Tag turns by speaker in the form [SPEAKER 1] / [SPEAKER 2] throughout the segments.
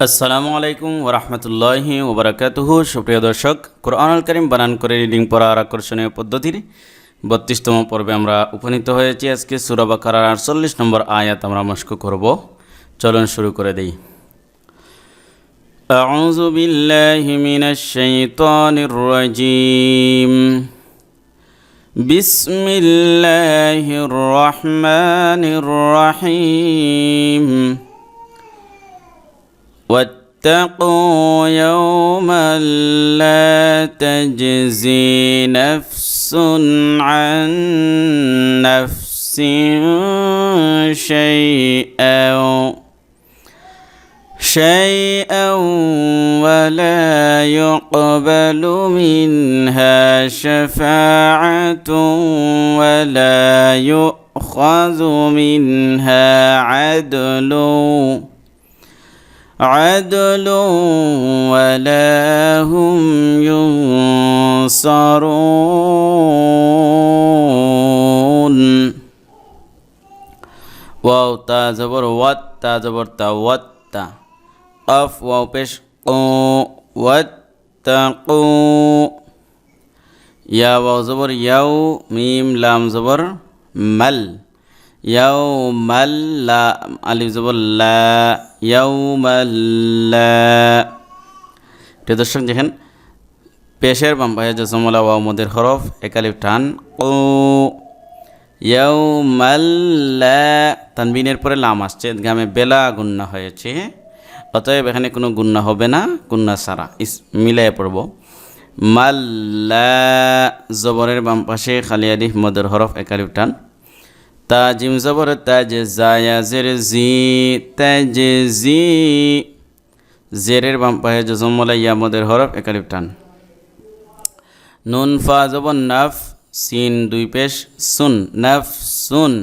[SPEAKER 1] আসসালামু আলাইকুম ওরহমতুল্লাহি ওবরাকাতুহু সুপ্রিয় দর্শক কোরআনুল করিম বানান করে রিডিং পড়ার আকর্ষণীয় পদ্ধতির বত্রিশতম পর্বে আমরা উপনীত হয়েছি আজকে সুরাবাকার আটচল্লিশ নম্বর আয়াত আমরা মস্ক করব চলুন শুরু করে দিই أعوذ بالله من الشيطان الرجيم بسم الله الرحمن الرحيم واتقوا يوما لا تجزي نفس عن نفس شيئا شيئا ولا يقبل منها شفاعة ولا يؤخذ منها عدل عدل ولا هم ينصرون. واو تا زبر وات تا زبر تا وات تا. اف واو پش قو واتقو یا واو زبر یو میم لام زبر مل. یو مل لا الف زبر لا. প্রিয় দর্শক দেখেন পেশের বাম পাশে জসমলা ওয়াও মদের হরফ একালিফ টান ও তানবিনের পরে লাম আসছে গ্রামে বেলা গুন্না হয়েছে অতএব এখানে কোনো গুন্না হবে না গুন্না সারা ইস মিলাই পড়ব মাল্লা জবরের বাম পাশে খালি আলিফ মদের হরফ একালিফ টান তাজিম জবর তাজ জায়া জের জি তাজ জি জেরের বাম পায়ে জজমলা ইয়ামদের হরফ একালিপ টান নুন ফা জবর নাফ সিন দুই পেশ সুন নাফ সুন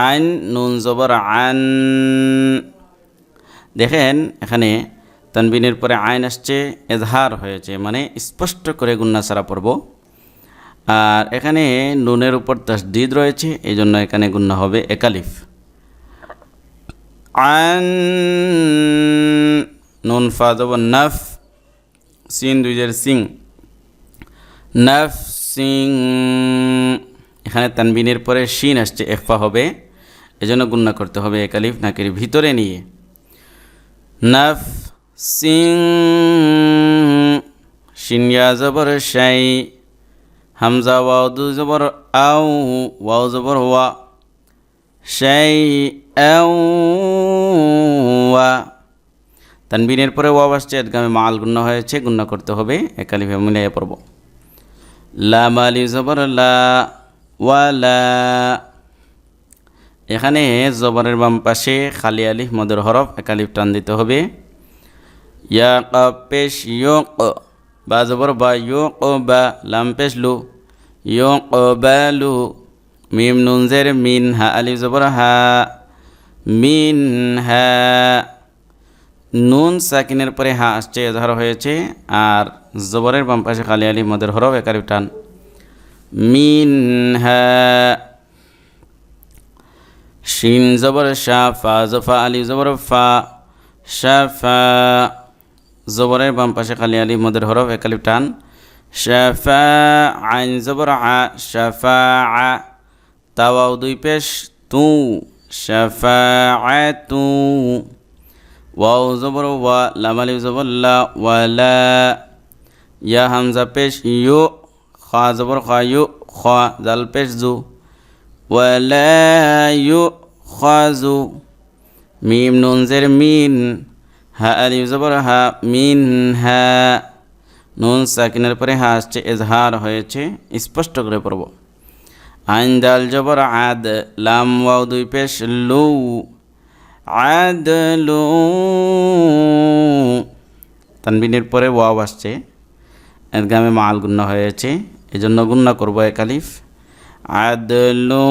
[SPEAKER 1] আইন নুন জবর আন দেখেন এখানে তানবিনের পরে আইন আসছে এজহার হয়েছে মানে স্পষ্ট করে গুন্না সারা পড়ব আর এখানে নুনের উপর তসদিদ রয়েছে এই জন্য এখানে গুন্না হবে একালিফ। আন, নুন ফা জবর নাফ, সিন দুইজের সিং। নাফ, সিং, এখানে তানবিনের পরে শিন আসছে একফা হবে, এজন্য গুন্না করতে হবে একালিফ নাকের ভিতরে নিয়ে। নাফ, সিং শিনিয়া জবর শাই হামজা ওয়াও দু জবর আউ ওয়াও জবর ওয়া। সেই ওয়া। তানবিনের পরে ওয়াও আসছে এদগামে মাল গুণ্য হয়েছে গুণ্য করতে হবে একালিফে মিলিয়ে পড়ব। লা মালি জবর লা ওয়ালা এখানে জবরের বাম পাশে খালি আলিফ, মদের হরফ একালিফ টান দিতে হবে। ইয়া পেশ ইয়ক বা জবর বা ইয়ক বা লাম পেশ লু। ইয়কবালু মিম নুনজের মিন হা আলিফ জবর হা মিন হা নুন সাকিনের পরে হা আসছে এধার হয়েছে আর জবরের বাম পাশে খালি আলিফ মদের হরফ একারিফ টান মিন হা শিন জবর শাহ ফা জফা আলি জবর ফা শাফা জবরের বাম পাশে খালি আলিফ মদের হরফ একালিফ টান শাফা আইন জবর আ শাফা আ তাওয়াও দুই পেশ তু শাফা আ তু ওয়াও জবর ওয়া লামালি জবর লা ওয়ালা ইয়া হামজা পেশ ইউ খা জবর খা ইউ খা জাল পেশ জু ওয়ালা ইউ খাজু মিম নুন জের মিন হা আলিফ জবর হা মিন হা নুন সাকিনের পরে হা আসছে এজহার হয়েছে, স্পষ্ট করে পড়ব। আইন দাল জবর আদ, লাম ওয়াও দুই পেশ লু, আদ লু। তানবিনের পরে ওয়াও আসছে। এর গামে মাল গুণ্য হয়েছে এই জন্য গুণ্য করব একালিফ আদলু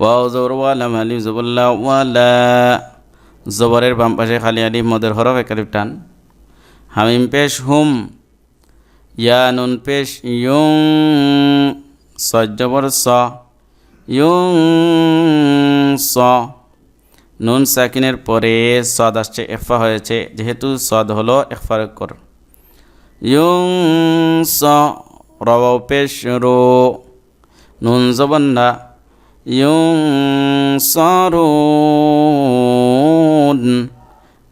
[SPEAKER 1] ওয়াও জবর ওয়ালা মালিফ জবল্লা ওয়ালা। জবরের বাম পাশে খালি আলিফ মদের হরফ একালিফ টান। হামিম পেশ হুম, ইয়া নুন পেশ ইয়ং সজ্জবর স ইয়ং স। নুন সাকিনের পরে সদ আসছে, এফা হয়েছে, যেহেতু সদ হলো এফার কর। ইউং, স, রবাও পেশ রো, নুন জবন্না ইউং সরুন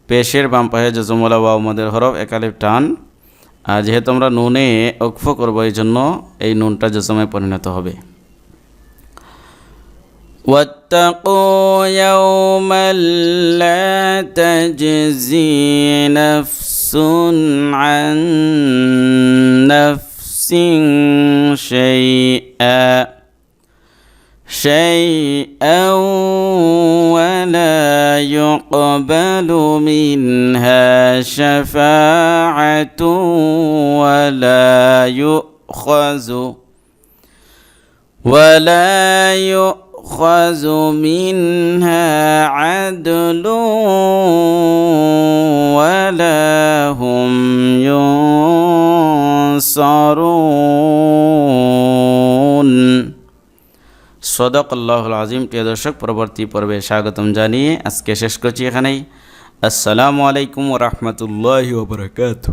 [SPEAKER 1] পেশের বাম পাশে জজমলা ওয়াও মদের হরফ একালিফ টান আর যেহেতু আমরা নুনে অক্ফ করবো এই জন্য এই নুনটা জজমে পরিণত হবে واتقوا يوما لا تجزي نفس عن نفس شيئا شيئا ولا يقبل منها شفاعة ولا يؤخذ ولا يؤخذ منها عدل ولا هم ينصرون. সদক আল্লাহুল আজিম। প্রিয় দর্শক, পরবর্তী পর্বে স্বাগতম জানিয়ে আজকে শেষ করছি এখানেই। আসসালামু আলাইকুম রহমতুল্লাহ ওবরাকাতু